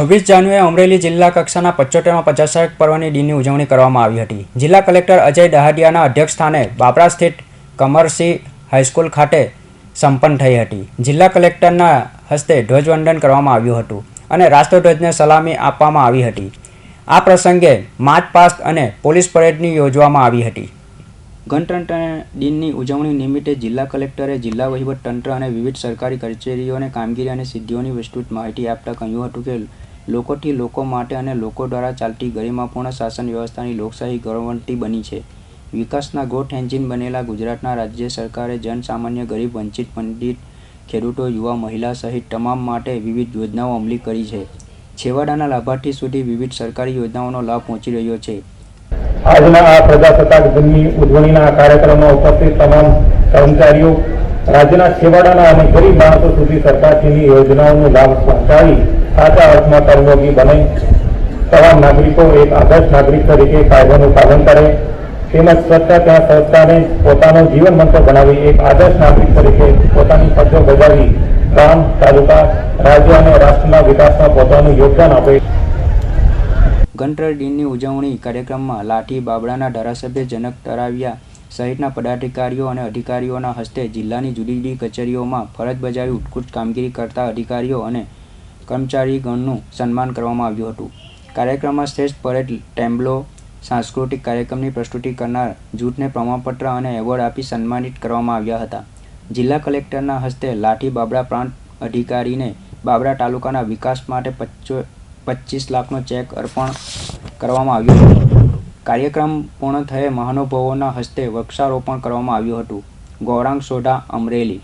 છવ્વીસ જાન્યુએ અમરેલી જિલ્લા કક્ષાના પચોતેરમાં પ્રજાસત્તાક પર્વની દિનની ઉજવણી કરવામાં આવી હતી. જિલ્લા કલેક્ટર અજય દહાડિયાના અધ્યક્ષસ્થાને બાબરા સ્થિત કમરસી હાઈસ્કૂલ ખાતે સંપન્ન થઈ હતી. જિલ્લા કલેક્ટરના હસ્તે ધ્વજવંદન કરવામાં આવ્યું હતું અને રાષ્ટ્રધ્વજને સલામી આપવામાં આવી હતી. આ પ્રસંગે માર્ચ પાસ્ટ અને પોલીસ પરેડની યોજવામાં આવી હતી. ગણતંત્ર દિનની ઉજવણી નિમિત્તે જિલ્લા કલેક્ટરે જિલ્લા વહીવટતંત્ર અને વિવિધ સરકારી કચેરીઓને કામગીરી અને સિદ્ધિઓની વિસ્તૃત માહિતી આપતા કહ્યું હતું કે, લોકોથી લોકો માટે અને લોકો દ્વારા ચાલતી ગરિમાપૂર્ણ શાસન વ્યવસ્થાની લોકશાહી ગૌરવંતી બની છે. વિકાસના ગોઠ એન્જિન બનેલા ગુજરાતના રાજ્ય સરકારે જનસામાન્ય ગરીબ વંચિત પંડિત ખેડૂતો, યુવા, મહિલા સહિત તમામ માટે વિવિધ યોજનાઓ અમલી કરી છે. છેવાડાના લાભાર્થી સુધી વિવિધ સરકારી યોજનાઓનો લાભ પહોંચી રહ્યો છે. આજના આ પ્રજાસત્તાક દિનની ઉજવણીના આ કાર્યક્રમમાં ઉપસ્થિત તમામ કર્મચારીઓ, રાજ્યના છેવાડાના અને ગરીબ માણસો સુધી સરકારશ્રીની યોજનાઓનો લાભ પહોંચાડી સાચા અર્થમાં કર્મયોગી બને. તમામ નાગરિકો એક આદર્શ નાગરિક તરીકે કાયદાનું પાલન કરે. તેમજ સ્વચ્છતા ત્યાં સંસ્થાને પોતાનો જીવન મંત્ર બનાવી એક આદર્શ નાગરિક તરીકે પોતાની ફરજો બજાવી ગામ, તાલુકા, રાજ્ય અને રાષ્ટ્રના વિકાસમાં પોતાનું યોગદાન આપે. ગણતંત્ર દિનની ઉજવણી કાર્યક્રમમાં લાઠી બાબડાના ધારાસભ્ય જનક તરાવિયા સહિતના પદાધિકારીઓ અને અધિકારીઓના હસ્તે જિલ્લાની જુદી જુદી કચેરીઓમાં ફરજ બજાવી ઉત્કૃષ્ટ કામગીરી કરતા અધિકારીઓ અને કર્મચારીગણનું સન્માન કરવામાં આવ્યું હતું. કાર્યક્રમમાં શ્રેષ્ઠ પરેડ, ટેમ્બલો, સાંસ્કૃતિક કાર્યક્રમની પ્રસ્તુતિ કરનાર જૂથને પ્રમાણપત્ર અને એવોર્ડ આપી સન્માનિત કરવામાં આવ્યા હતા. જિલ્લા કલેક્ટરના હસ્તે લાઠી બાબરા પ્રાંત અધિકારીને બાબરા તાલુકાના વિકાસ માટે પચ્ચો પચીસ લાખનો ચેક અર્પણ કરવામાં આવ્યો હતો. કાર્યક્રમ પૂર્ણ થયે મહાનુભાવોના હસ્તે વૃક્ષારોપણ કરવામાં આવ્યું હતું. ગૌરાંગ સોઢા અમરેલી.